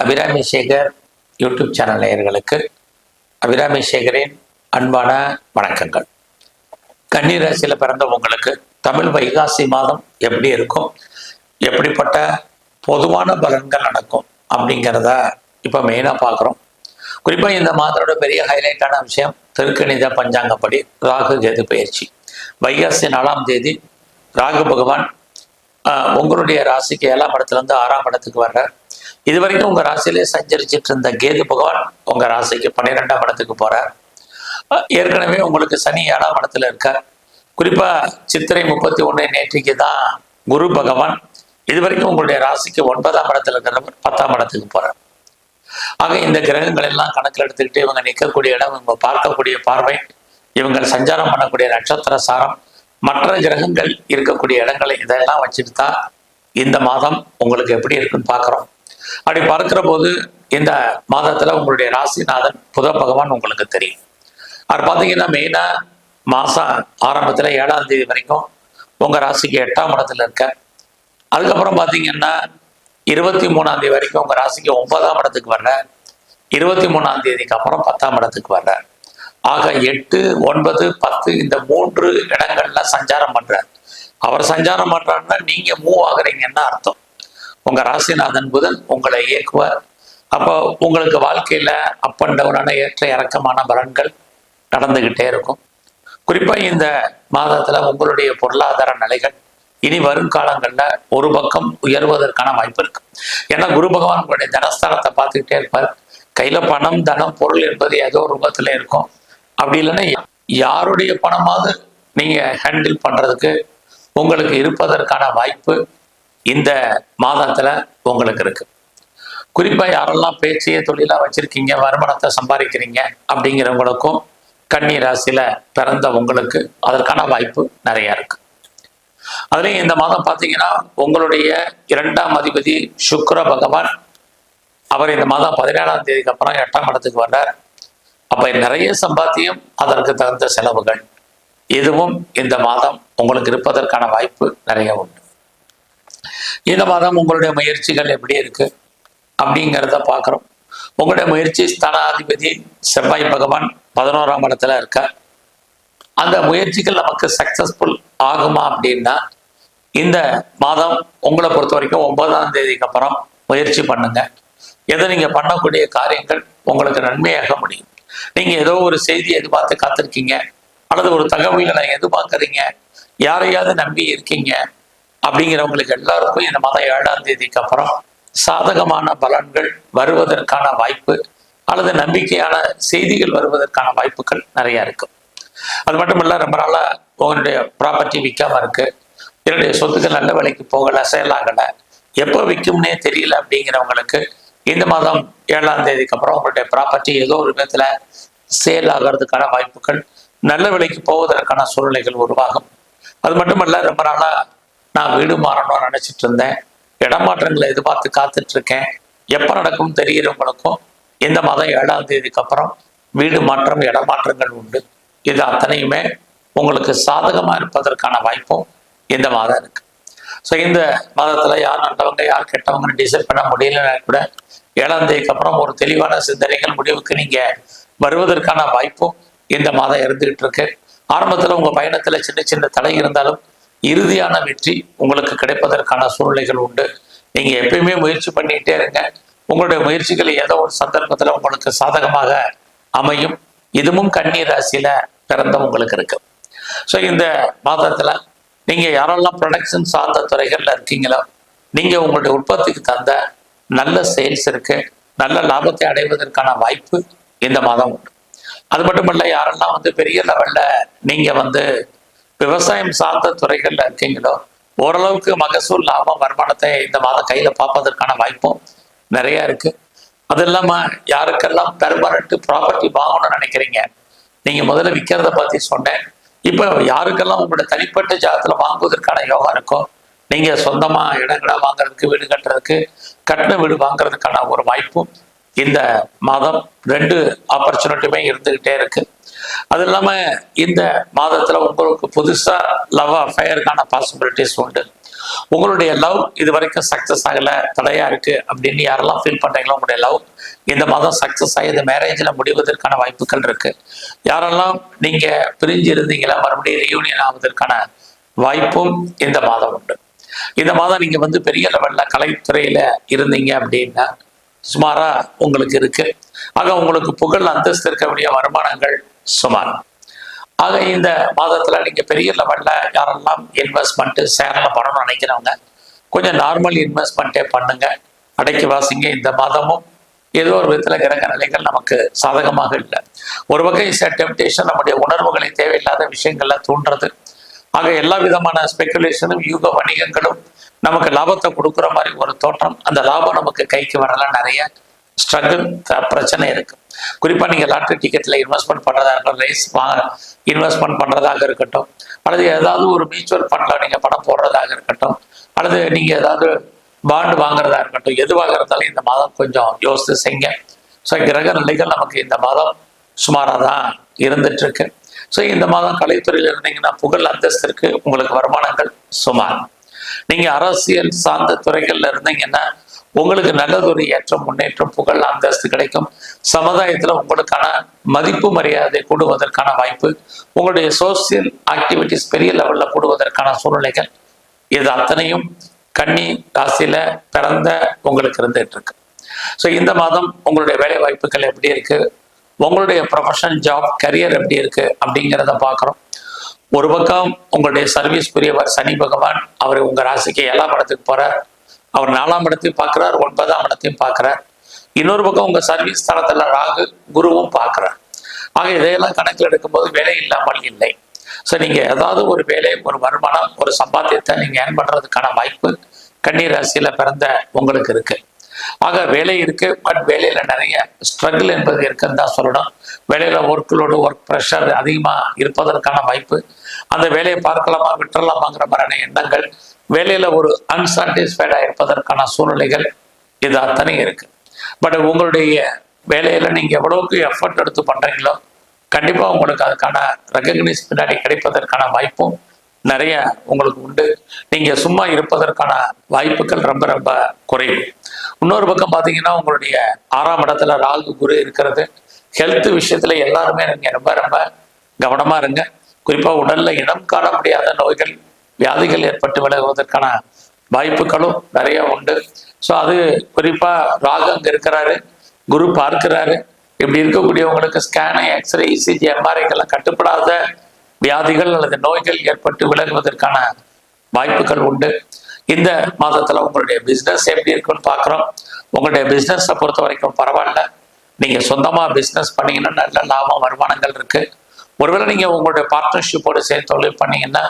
Abirami Sekar YouTube channel நேயர்களுக்கு அபிராமி சேகரின் அன்பான வணக்கங்கள். கன்னிராசியில் பிறந்த உங்களுக்கு தமிழ் வைகாசி மாதம் எப்படி இருக்கும்? எப்படிப்பட்ட பொதுவான பலன்கள் நடக்கும் அப்படிங்கிறத இப்போ மெயினாக பார்க்குறோம். குறிப்பாக இந்த மாதத்தோட பெரிய ஹைலைட்டான விஷயம் திருக்கணித பஞ்சாங்கப்படி ராகு கேது பயிற்சி. வைகாசி நாலாம் தேதி ராகு பகவான் உங்களுடைய ராசிக்கு ஏழாம் இடத்துலேருந்து ஆறாம் இடத்துக்கு வர்றார். இது வரைக்கும் உங்கள் ராசியிலே சஞ்சரிச்சிட்டு இருந்த கேது பகவான் உங்கள் ராசிக்கு பன்னிரெண்டாம் இடத்துக்கு போகிறார் ஏற்கனவே உங்களுக்கு சனி ஏழாம் இடத்துல இருக்கார். குறிப்பாக சித்திரை முப்பத்தி ஒன்று நேற்றுக்கு தான் குரு பகவான் இது வரைக்கும் உங்களுடைய ராசிக்கு ஒன்பதாம் இடத்துல இருக்கிறவர் பத்தாம் இடத்துக்கு போகிறார் ஆக இந்த கிரகங்கள் எல்லாம் கணக்கில் எடுத்துக்கிட்டு இவங்க நிற்கக்கூடிய இடம் இவங்க பார்க்கக்கூடிய பார்வை இவங்க சஞ்சாரம் பண்ணக்கூடிய நட்சத்திர சாரம் மற்ற கிரகங்கள் இருக்கக்கூடிய இடங்களை இதெல்லாம் வச்சுட்டு தான் இந்த மாதம் உங்களுக்கு எப்படி இருக்குன்னு பார்க்குறோம். அப்படி பார்க்கிற போது இந்த மாதத்துல உங்களுடைய ராசிநாதன் புத பகவான் உங்களுக்கு தெரியும். அவர் பார்த்தீங்கன்னா மெயினாக மாசம் ஆரம்பத்தில் ஏழாம் தேதி வரைக்கும் உங்கள் ராசிக்கு எட்டாம் இடத்துல இருக்க. அதுக்கப்புறம் பார்த்தீங்கன்னா இருபத்தி மூணாம் தேதி வரைக்கும் உங்கள் ராசிக்கு ஒன்பதாம் இடத்துக்கு வர்ற. இருபத்தி மூணாம் தேதிக்கு அப்புறம் பத்தாம் இடத்துக்கு வர்ற. ஆக எட்டு ஒன்பது பத்து இந்த மூன்று இடங்கள்ல சஞ்சாரம் பண்றார் அவர் சஞ்சாரம் பண்றாருன்னா நீங்க மூவ் ஆகுறீங்கன்னு அர்த்தம். உங்க ராசிநாதன் புதன் உங்களை இயக்குவார். அப்போ உங்களுக்கு வாழ்க்கையில அப் அண்ட் டவுனான ஏற்ற இறக்கமான பலன்கள் நடந்துகிட்டே இருக்கும். குறிப்பா இந்த மாதத்துல உங்களுடைய பொருளாதார நிலைகள் இனி வரும் காலங்கள்ல ஒரு பக்கம் உயர்வதற்கான வாய்ப்பு இருக்கு. ஏன்னா குரு பகவான் உங்களுடைய தனஸ்தானத்தை பார்த்துக்கிட்டே இருப்பார். கையில பணம் தனம் பொருள் என்பது ஏதோ ஒரு இருக்கும். அப்படி இல்லைன்னா யாருடைய பணமாவது நீங்க ஹேண்டில் பண்றதுக்கு உங்களுக்கு இருப்பதற்கான வாய்ப்பு இந்த மாதத்துல உங்களுக்கு இருக்கு. குறிப்பா யாரெல்லாம் பேச்சையே தொழிலா வச்சிருக்கீங்க வருமானத்தை சம்பாதிக்கிறீங்க அப்படிங்கிறவங்களுக்கும் கன்னி ராசியில பிறந்த உங்களுக்கு அதற்கான வாய்ப்பு நிறைய இருக்கு. அதுலயும் இந்த மாதம் பார்த்தீங்கன்னா உங்களுடைய இரண்டாம் அதிபதி சுக்கர பகவான் அவர் இந்த மாதம் பதினேழாம் தேதிக்கு அப்புறம் எட்டாம் இடத்துக்கு வர்றார். அப்ப நிறைய சம்பாத்தியம் அதற்கு தகுந்த செலவுகள். இதுவும் இந்த மாதம் உங்களுக்கு இருப்பதற்கான வாய்ப்பு நிறைய உண்டு. இந்த மாதம் உங்களுடைய முயற்சிகள் எப்படி இருக்கு அப்படிங்கிறத பார்க்குறோம். உங்களுடைய முயற்சி ஸ்தானாதிபதி செவ்வாய் பகவான் பதினோராம் இடத்துல இருக்க அந்த முயற்சிகள் நமக்கு சக்சஸ்ஃபுல் ஆகுமா அப்படின்னா இந்த மாதம் உங்களை பொறுத்த வரைக்கும் ஒன்பதாம் தேதிக்கு அப்புறம் முயற்சி பண்ணுங்க. எதை நீங்கள் பண்ணக்கூடிய காரியங்கள் உங்களுக்கு நன்மையாக முடியும். நீங்கள் ஏதோ ஒரு செய்தி எதிர்பார்த்து காத்திருக்கீங்க அல்லது ஒரு தகவல்களை எதிர்பார்க்குறீங்க யாரையாவது நம்பி இருக்கீங்க அப்படிங்கிறவங்களுக்கு எல்லாருக்கும் இந்த மாதம் ஏழாம் தேதிக்கு அப்புறம் சாதகமான பலன்கள் வருவதற்கான வாய்ப்பு அல்லது நம்பிக்கையான செய்திகள் வருவதற்கான வாய்ப்புகள் நிறைய இருக்கு. அது மட்டும் இல்ல ரொம்ப நாளா உங்களுடைய ப்ராப்பர்ட்டி விற்காம இருக்கு. என்னுடைய சொத்துக்கள் நல்ல விலைக்கு போகல சேல் எப்போ விற்கும்னே தெரியல அப்படிங்கிறவங்களுக்கு இந்த மாதம் ஏழாம் தேதிக்கு அப்புறம் உங்களுடைய ப்ராப்பர்ட்டி ஏதோ ஒரு விதத்துல சேல் ஆகிறதுக்கான வாய்ப்புகள் நல்ல விலைக்கு போவதற்கான சூழ்நிலைகள் உருவாகும். அது மட்டுமல்ல ரொம்ப நாளா நான் வீடு மாறணும்னு நினச்சிட்டு இருந்தேன். இடமாற்றங்களை எதிர்பார்த்து காத்துட்டு இருக்கேன் எப்போ நடக்கும் தெரிகிறவங்களுக்கும் இந்த மாதம் ஏழாம் தேதிக்கு அப்புறம் வீடு மாற்றம் இடமாற்றங்கள் உண்டு. இது அத்தனையுமே உங்களுக்கு சாதகமா இருப்பதற்கான வாய்ப்பும் இந்த மாதம் இருக்கு. ஸோ இந்த மாதத்தில் யார் நல்லவங்க யார் கெட்டவங்கன்னு டிசைட் பண்ண முடியலன்னா கூட ஏழாம் தேதிக்கு அப்புறம் ஒரு தெளிவான சிந்தனைகள் முடிவுக்கு நீங்கள் வருவதற்கான வாய்ப்பும் இந்த மாதம் இருந்துகிட்டு இருக்கு ஆரம்பத்தில் உங்க பயணத்தில் சின்ன சின்ன தடை இருந்தாலும் இறுதியான வெற்றி உங்களுக்கு கிடைப்பதற்கான சூழ்நிலைகள் உண்டு. நீங்க எப்பயுமே முயற்சி பண்ணிட்டே இருங்க. உங்களுடைய முயற்சிகள் ஏதோ ஒரு சந்தர்ப்பத்தில் உங்களுக்கு சாதகமாக அமையும். இதுவும் கன்னி ராசியில பிறந்த உங்களுக்கு இருக்கு. ஸோ இந்த மாதத்துல நீங்க யாரெல்லாம் ப்ரொடக்ஷன் சார்ந்த துறைகள்ல இருக்கீங்களோ நீங்க உங்களுடைய உற்பத்திக்கு தந்த நல்ல சேல்ஸ் இருக்கு. நல்ல லாபத்தை அடைவதற்கான வாய்ப்பு இந்த மாதம் உண்டு. அது மட்டுமல்ல யாரெல்லாம் வந்து பெரிய லெவல்ல நீங்க வந்து விவசாயம் சார்ந்த துறைகள்ல இருக்கீங்களோ ஓரளவுக்கு மகசூல் லாபம் வருமானத்தை இந்த மாதம் கையில பார்ப்பதற்கான வாய்ப்பும் நிறைய இருக்கு. அது இல்லாம யாருக்கெல்லாம் பெர்மனண்ட் ப்ராப்பர்ட்டி வாங்கணும்னு நினைக்கிறீங்க நீங்க முதல்ல விற்கிறத பத்தி சொன்னேன். இப்போ யாருக்கெல்லாம் உங்களோட தனிப்பட்ட ஜாதத்துல வாங்குவதற்கான யோகம் இருக்கோ நீங்க சொந்தமா இடங்களை வாங்குறதுக்கு வீடு கட்டுறதுக்கு கட்டின வீடு வாங்குறதுக்கான ஒரு வாய்ப்பும் இந்த மாதம் ரெண்டு ஆப்பர்ச்சுனிட்டியுமே இருந்துகிட்டே இருக்கு. அது இல்லாம இந்த மாதத்துல உங்களுக்கு புதுசா லவ் அஃபயருக்கான பாசிபிலிட்டிஸ் உண்டு. உங்களுடைய லவ் இது வரைக்கும் சக்ஸஸ் ஆகலை தடையா இருக்கு அப்படின்னு யாரெல்லாம் ஃபீல் பண்ணுறீங்களோ உங்களுடைய லவ் இந்த மாதம் சக்ஸஸ் ஆகி இந்த மேரேஜில் முடிவதற்கான வாய்ப்புகள் இருக்கு. யாரெல்லாம் நீங்க பிரிஞ்சு இருந்தீங்களா மறுபடியும் ரியூனியன் ஆவதற்கான வாய்ப்பும் இந்த மாதம் உண்டு. இந்த மாதம் நீங்க வந்து பெரிய லெவல்ல கலைத்துறையில இருந்தீங்க அப்படின்னா சுமாரா உங்களுக்கு இருக்கு. ஆக உங்களுக்கு புகழ் அந்தஸ்து இருக்கக்கூடிய வருமானங்கள் சுமார். ஆக இந்த மாதத்துல நீங்க பெரிய லெவலில் யாரெல்லாம் இன்வெஸ்ட்மெண்ட் ஷேர்ல பண்ணணும்னு நினைக்கிறவங்க கொஞ்சம் நார்மல் இன்வெஸ்ட்மெண்ட்டே பண்ணுங்க. அடைக்கி வாசிங்க இந்த மாதமும் ஏதோ ஒரு விதத்தில் கிரக நிலைகள் நமக்கு சாதகமாக இல்லை. ஒரு வகை டெம்டேஷன் நம்முடைய உணர்வுகளை தேவையில்லாத விஷயங்கள்ல தூண்டுறது. ஆக எல்லா விதமான ஸ்பெகுலேஷனும் யூக வணிகங்களும் நமக்கு லாபத்தை கொடுக்குற மாதிரி ஒரு தோற்றம். அந்த லாபம் நமக்கு கைக்கு வரலாம் நிறைய. ஸ்ட்ரகிள் பிரச்சனை இருக்கு. குறிப்பா நீங்க லாட்ரி டிக்கெட்ல இன்வெஸ்ட்மெண்ட் பண்றதா இருக்கட்டும் ரேஸ் இன்வெஸ்ட்மெண்ட் பண்றதாக இருக்கட்டும். அல்லது ஏதாவது ஒரு மியூச்சுவல் ஃபண்டில் நீங்க பணம் போடுறதாக இருக்கட்டும். அல்லது நீங்க ஏதாவது பாண்டு வாங்குறதா இருக்கட்டும். எதுவாக இருந்தாலும் இந்த மாதம் கொஞ்சம் யோசித்து செய்ங்க ஸோ கிரக நிலைகள் நமக்கு இந்த மாதம் சுமாராக தான் இருந்துட்டு இருக்கு ஸோ இந்த மாதம் கலைத்துறையில் இருந்தீங்கன்னா புகழ் அந்தஸ்திற்கு உங்களுக்கு வருமானங்கள் சுமார். நீங்க அரசியல் சார்ந்த துறைகள்ல இருந்தீங்கன்னா உங்களுக்கு நல்லதொரு ஏற்றம் முன்னேற்றம் புகழ் அந்தஸ்து கிடைக்கும். சமுதாயத்துல உங்களுக்கான மதிப்பு மரியாதை கூடுவதற்கான வாய்ப்பு உங்களுடைய சோசியல் ஆக்டிவிட்டிஸ் பெரிய லெவல்ல கூடுவதற்கான சூழ்நிலைகள் இது அத்தனையும் கன்னி ராசியில பிறந்த உங்களுக்கு இருந்துட்டு இருக்கு. ஸோ இந்த மாதம் உங்களுடைய வேலை வாய்ப்புகள் எப்படி இருக்கு? உங்களுடைய ப்ரொஃபஷன் ஜாப் கரியர் எப்படி இருக்கு? அப்படிங்கிறத பார்க்குறோம். ஒரு பக்கம் உங்களுடைய சர்வீஸ் புரியவர் சனி பகவான் அவர் உங்க ராசிக்கு எல்லா படத்துக்கு போகிறார் அவர் நாலாம் இடத்தையும் பார்க்கிறார் ஒன்பதாம் இடத்தையும் பார்க்கிறார். இன்னொரு பக்கம் உங்க சர்வீஸ் தளத்துல ராகு குருவும் பார்க்கிறார். ஆக இதையெல்லாம் கணக்கில் எடுக்கும்போது வேலை இல்லாமல் இல்லை. ஸோ நீங்க ஏதாவது ஒரு வேலை ஒரு வருமானம் ஒரு சம்பாத்தியத்தை நீங்க ஏர்ன் பண்றதுக்கான வாய்ப்பு கண்ணீர் ராசியில பிறந்த உங்களுக்கு இருக்கு. ஆக வேலை இருக்கு பட் வேலையில நிறைய ஸ்ட்ரகிள் என்பது இருக்குன்னு தான் சொல்லணும். வேலையில ஒர்க்லோடு ஒர்க் ப்ரெஷர் அதிகமா இருப்பதற்கான வாய்ப்பு. அந்த வேலையை பார்க்கலாமா விட்டுறலாமாங்கிற மாதிரியான எண்ணங்கள் வேலையில ஒரு அன்சாட்டிஸ்ஃபைடா இருப்பதற்கான சூழ்நிலைகள் இது அத்தனை இருக்கு. பட் உங்களுடைய வேலையில நீங்க எவ்வளவுக்கு எஃபர்ட் எடுத்து பண்றீங்களோ கண்டிப்பா உங்களுக்கு அதுக்கான ரெகக்னைஸ் பின்னாடி கிடைப்பதற்கான வாய்ப்பும் நிறைய உங்களுக்கு உண்டு. நீங்க சும்மா இருப்பதற்கான வாய்ப்புகள் ரொம்ப ரொம்ப குறைவு. இன்னொரு பக்கம் பாத்தீங்கன்னா உங்களுடைய ஆறாம் இடத்துல ராகு குரு இருக்கிறது. ஹெல்த் விஷயத்துல எல்லாருமே நீங்க ரொம்ப ரொம்ப கவனமா இருங்க. குறிப்பா உடல்ல இனம் காண முடியாத நோய்கள் வியாதிகள் ஏற்பட்டு விலகுவதற்கான வாய்ப்புகளும் நிறைய உண்டு. ஸோ அது குறிப்பா ராகு அங்க இருக்கிறாரு குரு பார்க்கிறாரு. இப்படி இருக்கக்கூடியவங்களுக்கு ஸ்கேனு எக்ஸ்ரே இசிஜி எம்ஆர்ஐக்கெல்லாம் கட்டுப்படாத வியாதிகள் அல்லது நோய்கள் ஏற்பட்டு விலகுவதற்கான வாய்ப்புகள் உண்டு. இந்த மாதத்துல உங்களுடைய பிஸ்னஸ் எப்படி இருக்குன்னு பார்க்குறோம் உங்களுடைய பிஸ்னஸை பொறுத்த வரைக்கும் பரவாயில்ல. நீங்க சொந்தமா பிஸ்னஸ் பண்ணீங்கன்னா நல்ல லாபம் வருமானங்கள் இருக்கு. ஒருவேளை நீங்க உங்களுடைய பார்ட்னர்ஷிப்போடு சேர்ந்து தொழில் பண்ணீங்கன்னா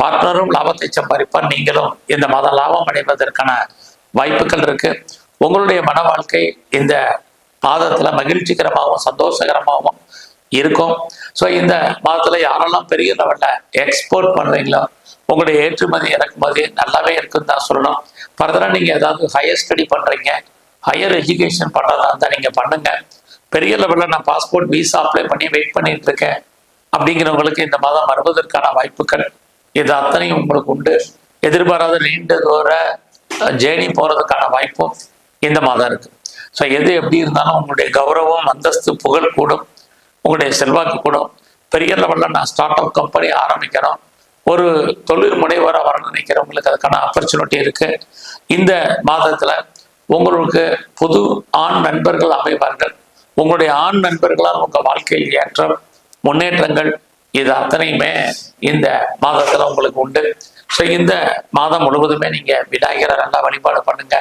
பார்ட்னரும் லாபத்தை சம்பாதிப்பார். நீங்களும் இந்த மாதம் லாபம் அடைவதற்கான வாய்ப்புகள் இருக்கு. உங்களுடைய மன வாழ்க்கை இந்த மாதத்துல மகிழ்ச்சிகரமாகவும் சந்தோஷகரமாகவும் இருக்கும். ஸோ இந்த மாதத்துல யாரெல்லாம் பெரிய லெவலில் எக்ஸ்போர்ட் பண்ணுறீங்களோ உங்களுடைய ஏற்றுமதி இறக்குமதி நல்லாவே இருக்குன்னு தான் சொல்லணும். ஃபர்தராக நீங்கள் ஏதாவது ஹையர் ஸ்டடி பண்ணுறீங்க ஹையர் எஜுகேஷன் பண்ணுறதா இருந்தால் நீங்கள் பண்ணுங்க. பெரிய லெவலில் நான் பாஸ்போர்ட் விசா அப்ளை பண்ணி வெயிட் பண்ணிட்டு இருக்கேன். அப்படிங்கிறவங்களுக்கு இந்த மாதம் வருவதற்கான வாய்ப்புகள் இது அத்தனையும் உங்களுக்கு உண்டு. எதிர்பாராத நீண்ட தூர ஜேர்னி போகிறதுக்கான வாய்ப்பும் இந்த மாதம் இருக்குது ஸோ எது எப்படி இருந்தாலும் உங்களுடைய கௌரவம் அந்தஸ்து புகழ் கூடும். உங்களுடைய செல்வாக்கு கூடும். பெரிய லெவலில் நான் ஸ்டார்ட் அப் கம்பெனி ஆரம்பிக்கிறோம். ஒரு தொழில் முனைவராக வர நினைக்கிறவங்களுக்கு அதுக்கான ஆப்பர்ச்சுனிட்டி இருக்குது இந்த மாதத்தில் உங்களுக்கு புது ஆண் நண்பர்கள் அமைவார்கள். உங்களுடைய ஆண் நண்பர்களால் உங்கள் வாழ்க்கையில் ஏற்றம் முன்னேற்றங்கள் இது அத்தனையுமே இந்த மாதத்துல உங்களுக்கு உண்டு. ஸோ இந்த மாதம் முழுவதுமே நீங்க விநாயகரை நல்லா வழிபாடு பண்ணுங்க.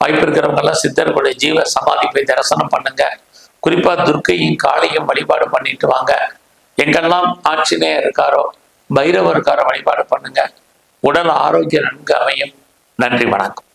வாய்ப்பு இருக்கிறவங்க எல்லாம் சித்தர்களுடைய ஜீவ சமாதி போய் தரிசனம் பண்ணுங்க. குறிப்பா துர்க்கையும் காளியும் வழிபாடு பண்ணிட்டு வாங்க. எங்கெல்லாம் ஆஞ்சநேயர் இருக்காரோ பைரவர் இருக்காரோ வழிபாடு பண்ணுங்க. உடல் ஆரோக்கியம் நன்கு அமையும். நன்றி வணக்கம்.